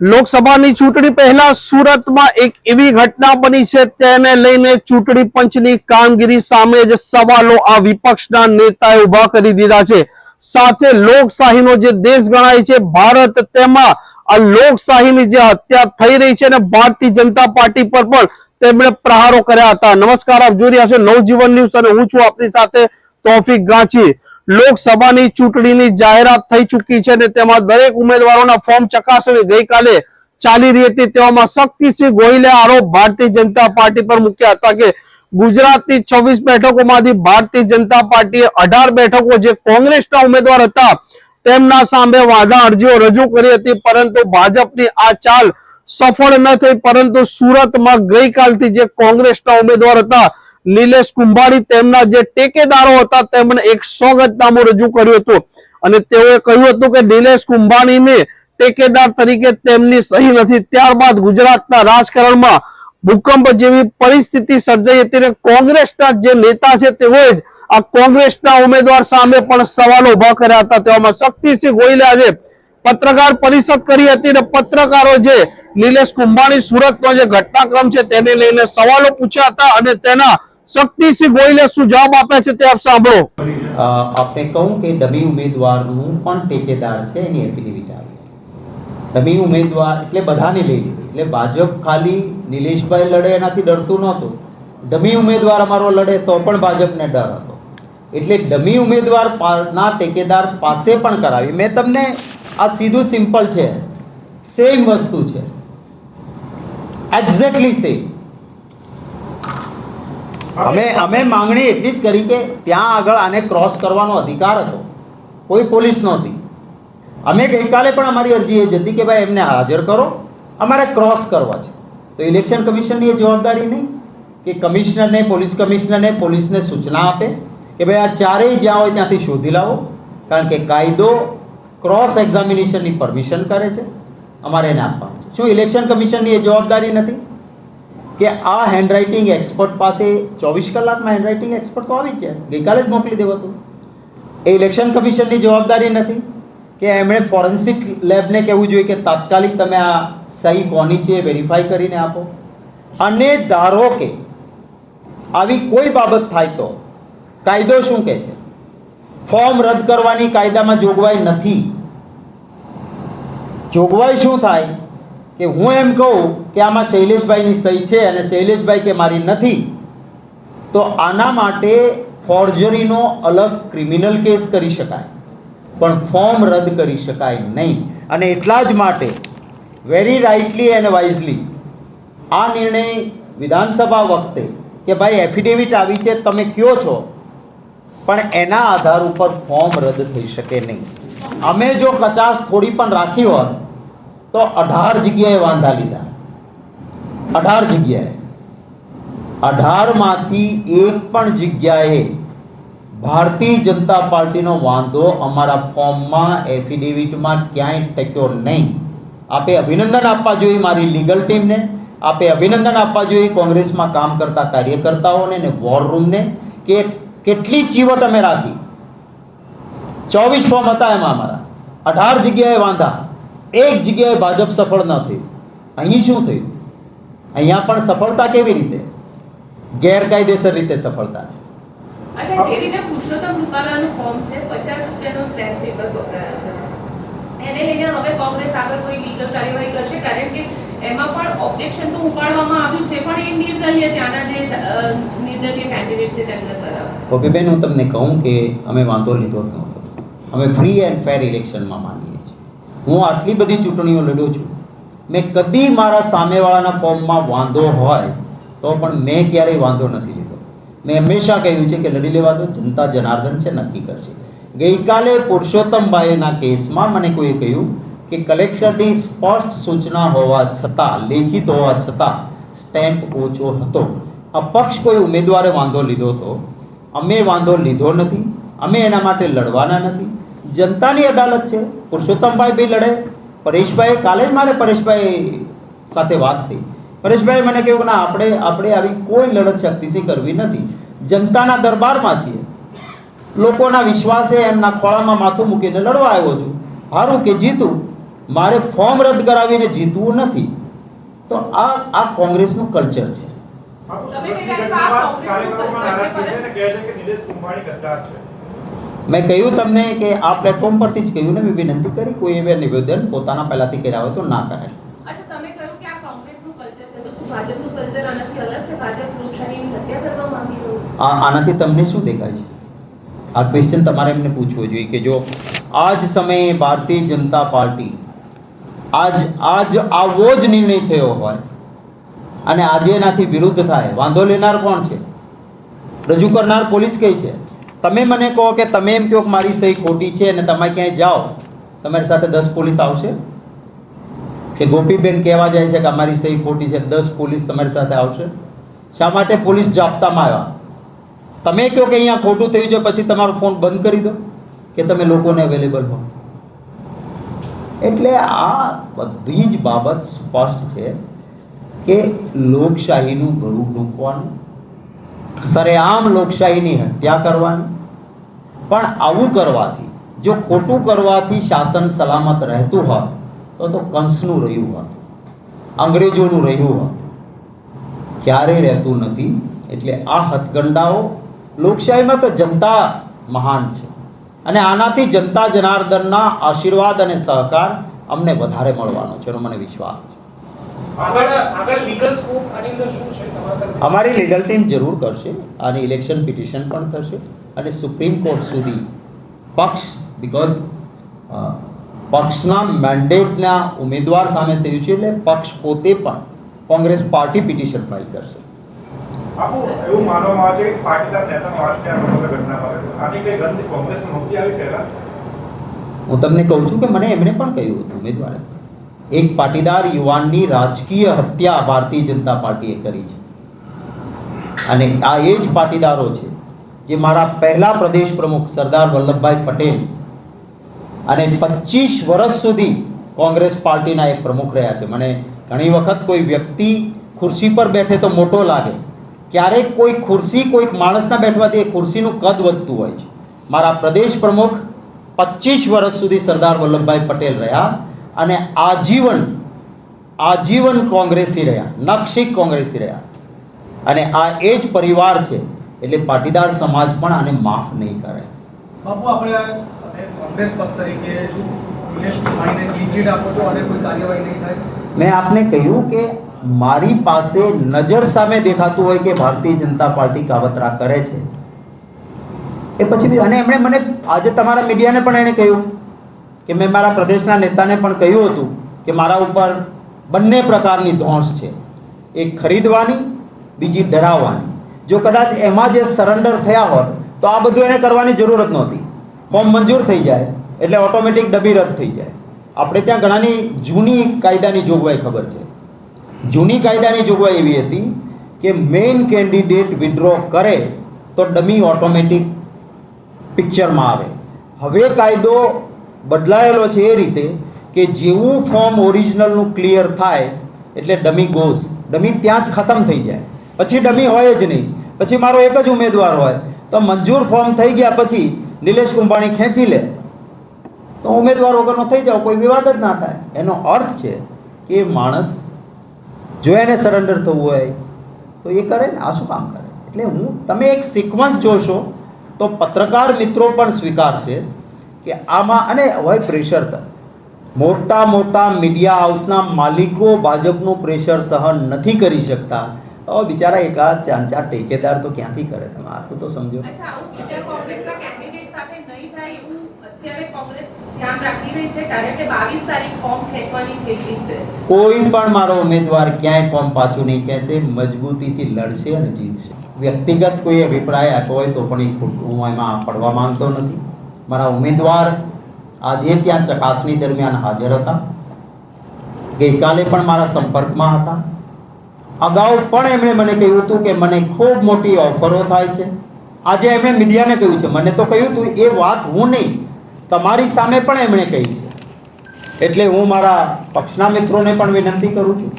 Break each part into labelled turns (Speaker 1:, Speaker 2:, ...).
Speaker 1: લોકસભાની ચૂંટણી પહેલા સુરતમાં એક એવી ઘટના બની છે, તેને લઈને ચૂંટણી પંચની કામગીરી સામે જ સવાલો આ વિપક્ષના નેતાએ ઊભા કરી દીધા છે. સાથે લોકશાહીનો જે દેશ ગણાય છે, ભારત તેમાં આ લોકશાહીની જે હત્યા થઈ રહી છે અને ભારતીય જનતા પાર્ટી પર પણ તેમણે પ્રહારો કર્યા હતા. નમસ્કાર, આપ જોઈ રહ્યા છો નવજીવન ન્યૂઝ અને હું છું આપની સાથે તોફિક ગાંચી. લોકસભાની ચૂંટણીની જાહેરાત થઈ ચૂકી છે અને તેમાં દરેક ઉમેદવારોના ફોર્મ ચકાસણી ગઈકાલે ચાલી રહી હતી. તેવામાં શક્તિસિંહ ગોહિલે આરોપ ભારતીય જનતા પાર્ટી પર મૂક્યા હતા કે ગુજરાતની છવ્વીસ બેઠકોમાંથી ભારતીય જનતા પાર્ટીએ અઢાર બેઠકો જે કોંગ્રેસના ઉમેદવાર હતા, તેમના સામે વાંધા અરજીઓ રજૂ કરી હતી. પરંતુ ભાજપની આ ચાલ સફળ ન થઈ, પરંતુ સુરતમાં ગઈકાલથી જે કોંગ્રેસના ઉમેદવાર હતા નિલેશ કુંભાણી તેમના જે ટેકેદારો હતા તેમણે એક સોગતનામું રજૂ કર્યું હતું. અને તેઓએ કહ્યું હતું કે નિલેશ કુંભાણીને ટેકેદાર તરીકે તેમની સહી નથી. ત્યારબાદ ગુજરાતના રાજકારણમાં ભૂકંપ જેવી પરિસ્થિતિ સર્જાઈ હતી અને કોંગ્રેસના જે નેતા છે, તેઓએ જ આ કોંગ્રેસના ઉમેદવાર સામે પણ સવાલો ઊભા કર્યા હતા. તેવામાં શક્તિસિંહ ગોયલે આજે પત્રકાર પરિષદ કરી હતી અને પત્રકારો જે નિલેશ કુંભાણી સુરતનો જે ઘટનાક્રમ છે, તેને લઈને સવાલો પૂછ્યા હતા અને તેના શક્તિસિંહ ગોયલે શું જવાબ આપે છે તે આપ સાંભળો.
Speaker 2: આપને કહું કે ડમી ઉમેદવારનું પણ ટેકેદાર છે એની એફિડેવિટ આવી. ડમી ઉમેદવાર એટલે બધાને લઈ લીધી. એટલે ભાજપ ખાલી નિલેશભાઈ લડે એનાથી ડરતું નહોતું. ડમી ઉમેદવાર અમારો લડે તો પણ ભાજપને ડર હતો. એટલે ડમી ઉમેદવાર ના ટેકેદાર પાસે પણ કરાવી. મેં તમને આ સીધું સિમ્પલ છે. સેમ વસ્તુ છે. એક્ઝેક્ટલી સેમ અમે અમે માંગણી એટલી જ કરી કે ત્યાં આગળ આને ક્રોસ કરવાનો અધિકાર હતો. કોઈ પોલીસ નહોતી. અમે ગઈકાલે પણ અમારી અરજી એ જ હતી કે ભાઈ એમને હાજર કરો. અમારે ક્રોસ કરવા છે. તો ઇલેક્શન કમિશનની એ જવાબદારી નહીં કે કમિશનરને પોલીસ કમિશનરને પોલીસને સૂચના આપે કે ભાઈ આ ચારેય જ્યાં હોય ત્યાંથી શોધી લાવો. કારણ કે કાયદો ક્રોસ એક્ઝામિનેશનની પરમિશન કરે છે. અમારે એને આપવાનું શું ઇલેક્શન કમિશનની એ જવાબદારી નથી? કે આ હેન્ડરાઇટિંગ એક્સપર્ટ પાસે ચોવીસ કલાકમાં હેન્ડરાઇટિંગ એક્સપર્ટ તો આવી જ ગઈકાલે જ મોકલી દેવું હતું. એ ઇલેક્શન કમિશનની જવાબદારી નથી કે એમણે ફોરેન્સિક લેબને કહેવું જોઈએ કે તાત્કાલિક તમે આ સહી કોની છે વેરીફાઈ કરીને આપો. અને ધારો કે આવી કોઈ બાબત થાય તો કાયદો શું કહે છે? ફોર્મ રદ કરવાની કાયદામાં જોગવાઈ નથી. જોગવાઈ શું થાય? કે હું એમ કહું કે આમાં શૈલેષભાઈની સહી છે અને શૈલેષભાઈ કે મારી નથી, તો આના માટે ફોર્જરીનો અલગ ક્રિમિનલ કેસ કરી શકાય. પણ ફોર્મ રદ કરી શકાય નહીં. અને એટલા જ માટે વેરી રાઇટલી એન્ડ વાઇઝલી આ નિર્ણય વિધાનસભા વખતે કે ભાઈ એફિડેવિટ આવી છે, તમે કયો છો? પણ એના આધાર ઉપર ફોર્મ રદ થઈ શકે નહીં. અમે જો કચાશ થોડી પણ રાખી હોત તો અઢાર જગ્યાએ વાંધા લીધા. અઢાર જગ્યાએ. અઢારમાંથી એક પણ જગ્યાએ ભારતીય જનતા પાર્ટીનો વાંધો અમારા ફોર્મમાં, એફિડેવિટમાં ક્યાંય ટક્યો નહીં. આપે અભિનંદન આપવા જોઈએ મારી લીગલ ટીમને. આપે અભિનંદન આપવા જોઈએ કોંગ્રેસમાં કામ કરતા કાર્યકર્તાઓને ને વોર રૂમને કે કેટલી ચીવટ અમે રાખી. ચોવીસ ફોર્મ હતા એમાં અમારા. અઢાર જગ્યાએ વાંધા. એક જગ્યાએ ભાજપ સફળ ન થયું. અહીં શું થયું? અહીંયા પણ સફળતા કેવી રીતે? ગેરકાયદેસર રીતે સફળતા છે.
Speaker 3: અચ્છા જે રીતે પુરુષોત્તમ રૂપાલાનું ફોર્મ છે પચાસ રૂપિયાનો સ્ટેમ્પ પેપર વપરાયો છે. એને લઈને હવે કોંગ્રેસ આગળ કોઈ લીગલ કાર્યવાહી કરશે કારણ કે એમાં પણ ઓબ્જેક્શન તો ઉપાડવામાં આવ્યું છે પણ એ નિર્દલીય ત્યાંના જે નિર્દલીય કેન્ડિડેટ છે તેમને તરફ
Speaker 2: ઓકેબેન હું તમને કહું કે અમે વાંધો લીધો નહોતો. અમે ફ્રી એન્ડ ફેર ઇલેક્શનમાં માનીએ છીએ. હું આટલી બધી ચૂંટણીઓ લડ્યો છું. મેં કદી મારા સામેવાળાના ફોર્મમાં વાંધો હોય તો પણ મેં ક્યારેય વાંધો નથી લીધો. મેં હંમેશા કહ્યું છે કે લડી લેવા દો, જનતા જનાર્દન છે, નક્કી કરશે. ગઈકાલે પુરુષોત્તમભાઈના કેસમાં મને કોઈએ કહ્યું કે કલેક્ટરની સ્પષ્ટ સૂચના હોવા છતાં, લેખિત હોવા છતાં સ્ટેમ્પ ઓછો હતો. અપક્ષ કોઈ ઉમેદવારે વાંધો લીધો હતો અમે વાંધો લીધો નથી. અમે એના માટે લડવાના નથી. જનતાની અદાલત છે. પુરુષોત્તમભાઈ બી લડે. પરેશભાઈ કાલે જ મારે પરેશભાઈ સાથે વાત થઈ. પરેશભાઈ મને કહ્યું કે ના આપણે આપણે આવી કોઈ લડત શક્તિથી કરવી નથી. જનતાના દરબારમાં છીએ. લોકોના વિશ્વાસે એમના ખોળામાં માથું મૂકીને લડવા આવ્યો છું. હારું કે જીતું. મારે ફોર્મ રદ કરાવીને જીતવું નથી. તો આ આ કોંગ્રેસનું કલ્ચર છે. મેં કહ્યું તમને કે આ પ્લેટફોર્મ પરથી જ કહ્યું ને મેં વિનંતી કરી કોઈ એવા નિવેદન પોતાના પહેલાથી કર્યા હોય તો ના કરાય.
Speaker 3: અચ્છા તમે કહ્યું કે આ કોંગ્રેસનું કલ્ચર છે તો શું ભાજપનું કલ્ચર આનાથી
Speaker 2: તમને શું દેખાય છે? આ ક્વેશ્ચન તમારે એમને પૂછવો જોઈએ કે જો આ જ સમયે ભારતીય જનતા પાર્ટી આજ આજ આવો જ નિર્ણય થયો હોય અને આજે એનાથી વિરુદ્ધ થાય વાંધો લેનાર કોણ છે? રજૂ કરનાર પોલીસ કઈ છે? તમે મને કહો કે તમે એમ કહો કે મારી સહી ખોટી છે અને તમે ક્યાંય જાઓ, તમારી સાથે દસ પોલીસ આવશે? કે ગોપીબેન કહેવા જાય છે કે અમારી સહી ખોટી છે, દસ પોલીસ તમારી સાથે આવશે? શા માટે પોલીસ જાપ્તામાં આવ્યા? તમે કહો કે અહીંયા ખોટું થયું છે, પછી તમારો ફોન બંધ કરી દો કે તમે લોકોને અવેલેબલ હો. એટલે આ બધી જ બાબત સ્પષ્ટ છે કે લોકશાહીનું ગળું ડૂંકવાનું સરેઆમ લોકશાહીની હત્યા કરવાની પણ આવું કરવાથી જો ખોટું કરવાથી શાસન સલામત રહેતું હોત તો તો કંસનું રહ્યું હોત અંગ્રેજોનું રહ્યું હોત. ક્યારેય રહેતું નથી એટલે આ હથગંડાઓ લોકશાહીમાં તો જનતા મહાન છે. અને આનાથી જનતા જનાર્દનના આશીર્વાદ અને સહકાર અમને વધારે મળવાનો છે એનો મને વિશ્વાસ છે? અમારી લીગલ ટીમ જરૂર કરશે આની ઇલેક્શન પિટિશન પણ થશે. અને સુપ્રીમ કોર્ટ સુધી પક્ષ બિકોઝ પક્ષના મેન્ડેટના ઉમેદવાર સામે થયું છે એટલે પક્ષ પોતે પણ કોંગ્રેસ પાર્ટી પિટિશન ફાઇલ કરશે.
Speaker 4: એવું માનવામાં આવે છે પાટીદાર નેતાનો હાથ છે આ સમગ્ર ઘટના આની કઈ ગંધ કોંગ્રેસમાં નહોતી આવી પહેલા?
Speaker 2: હું તમને કહું છું કે મને એમણે પણ કહ્યું હતું ઉમેદવારે. એક પાટીદાર યુવાનની રાજકીય હત્યા ભારતીય જનતા પાર્ટીએ કરી છે. અને આ એ જ પાટીદારો છે જે મારા પહેલા પ્રદેશ પ્રમુખ સરદાર વલ્લભભાઈ પટેલ અને પચીસ વર્ષ સુધી કોંગ્રેસ પાર્ટીના એક પ્રમુખ રહ્યા છે. મને ઘણી વખત કોઈ વ્યક્તિ ખુરશી પર બેઠે તો મોટો લાગે. ક્યારેક કોઈ ખુરશી કોઈક માણસના બેઠવાથી એ ખુરશીનું કદ વધતું હોય છે. મારા પ્રદેશ પ્રમુખ પચીસ વર્ષ સુધી સરદાર વલ્લભભાઈ પટેલ રહ્યા અને આજીવન આજીવન કોંગ્રેસી રહ્યા નક્ષિક કોંગ્રેસી રહ્યા. અને આ એ જ પરિવાર છે એટલે પાટીદાર સમાજ પણ આને માફ નહીં કરે.
Speaker 5: બાપુ આપણે કોંગ્રેસ પક્ષ તરીકે આપો છો અને કોઈ કાર્યવાહી નહીં થાય?
Speaker 2: મેં આપને કહ્યું કે મારી પાસે નજર સામે દેખાતું હોય કે ભારતીય જનતા પાર્ટી કાવતરા કરે છે. એ પછી બી અને એમણે મને આજે તમારા મીડિયાને પણ એણે કહ્યું કે મેં મારા પ્રદેશના નેતાને પણ કહ્યું હતું કે મારા ઉપર બંને પ્રકારની ધોંસ છે. એક ખરીદવાની બીજી ડરાવવાની. જો કદાચ એમાં જે સરેન્ડર થયા હોત, તો આ બધું એને કરવાની જરૂર જ નહોતી. ફોર્મ મંજૂર થઈ જાય, એટલે ઓટોમેટિક ડબી રદ થઈ જાય. આપણે ત્યાં ઘણાની જૂની કાયદાની જોગવાઈ ખબર છે. જૂની કાયદાની જોગવાઈ એવી હતી કે મેઇન કેન્ડિડેટ વિડ્રો કરે, તો ડમી ઓટોમેટિક પિક્ચરમાં આવે. હવે કાયદો બદલાયેલો છે એ રીતે કે જેવું ફોર્મ ઓરિજિનલનું ક્લિયર થાય, એટલે ડમી ગોઝ ડમી ત્યાં જ ખતમ થઈ જાય. પછી ડમી હોય જ નહીં. પછી મારો એક જ ઉમેદવાર હોય. તો મંજૂર ફોર્મ થઈ ગયા પછી નિલેશ કુંભાણી ખેંચી લે. તો ઉમેદવાર વગરનો થઈ જાવ, કોઈ વિવાદ જ ના થાય. એનો અર્થ છે કે માણસ જો એને સરેન્ડર થવું હોય, તો એ કરે ને, આ શું કામ કરે? એટલે હું, તમે એક સિક્વન્સ જોશો, તો પત્રકાર મિત્રો પણ સ્વીકારશે કે આમાં, અને હોય પ્રેશર તો. મોટા મોટા મીડિયા હાઉસના માલિકો ભાજપનું પ્રેશર સહન નથી કરી શકતા. તો બિચારા એકાદ ચાર ચાર ટેકેદાર તો ક્યાંથી કરે તમે? આટલું તો સમજો. કોઈ પણ મારો ઉમેદવાર ક્યાંય ફોર્મ પાછું નહીં કહે તે મજબૂતીથી લડશે અને જીતશે. વ્યક્તિગત કોઈ અભિપ્રાય આપ્યો હોય તો પણ હું એમાં પડવા માંગતો નથી. મારા ઉમેદવાર આજે ત્યાં ચકાસણી દરમિયાન હાજર હતા. ગઈકાલે પણ મારા સંપર્કમાં હતા. અગાઉ પણ એમણે મને કહ્યું હતું કે મને ખૂબ મોટી ઓફરો થાય છે. આજે એમણે મીડિયાને કહ્યું છે. મને તો કહ્યું હતું એ વાત હું નહીં, તમારી સામે પણ એમણે કહી છે. એટલે હું મારા પક્ષના મિત્રોને પણ વિનંતી કરું છું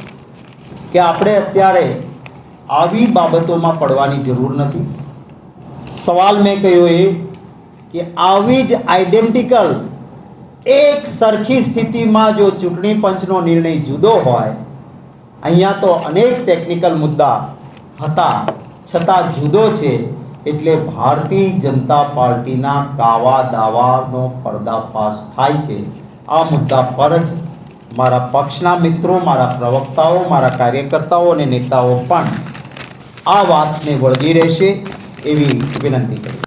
Speaker 2: કે આપણે અત્યારે આવી બાબતોમાં પડવાની જરૂર નથી. સવાલ મેં કહ્યો એ કે આવી જ આઈડેન્ટિકલ એક સરખી સ્થિતિમાં જો ચૂંટણી પંચનો નિર્ણય જુદો હોય અહીંયા તો અનેક ટેકનિકલ મુદ્દા હતા. છતાં જુદો છે એટલે ભારતીય જનતા પાર્ટીના કાવા દાવાનો પર્દાફાશ થાય છે. આ મુદ્દા પર જ મારા પક્ષના મિત્રો, મારા પ્રવક્તાઓ, મારા કાર્યકર્તાઓ અને નેતાઓ પણ આ વાતને વળગી રહેશે એવી વિનંતી કરી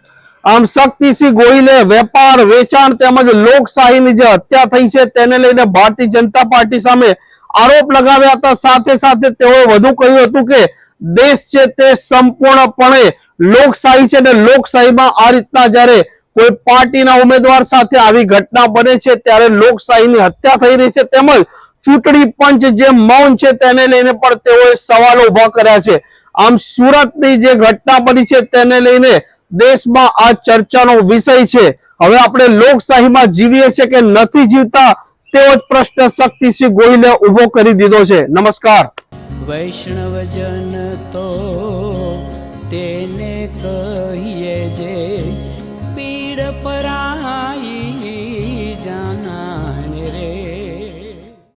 Speaker 1: આમ શક્તિસિંહ ગોહિલે વેપાર, વેચાણ તેમજ લોકશાહીની જે હત્યા થઈ છે તેને લઈને ભારતીય જનતા પાર્ટી સામે આરોપ લગાવ્યા હતા. સાથે સાથે તેઓએ વધુ કહ્યું હતું કે દેશ છે તે સંપૂર્ણપણે લોકશાહી છે અને લોકશાહીમાં આ રીતના જ્યારે કોઈ પાર્ટીના ઉમેદવાર સાથે આવી ઘટના બને છે, ત્યારે લોકશાહીની હત્યા થઈ રહી છે. તેમજ ચૂંટણી પંચ જે મૌન છે તેને લઈને પણ તેઓએ સવાલો ઊભા કર્યા છે. આમ સુરતની જે ઘટના બની છે તેને લઈને દેશમાં આ ચર્ચાનો વિષય છે. હવે આપણે લોકશાહીમાં જીવીએ છીએ કે નથી જીવતા? તેવો જ પ્રશ્ન શક્તિસિંહ ગોહિલે ઊભો કરી દીધો છે. નમસ્કાર.
Speaker 6: વૈષ્ણવજન તો તેને કહીએ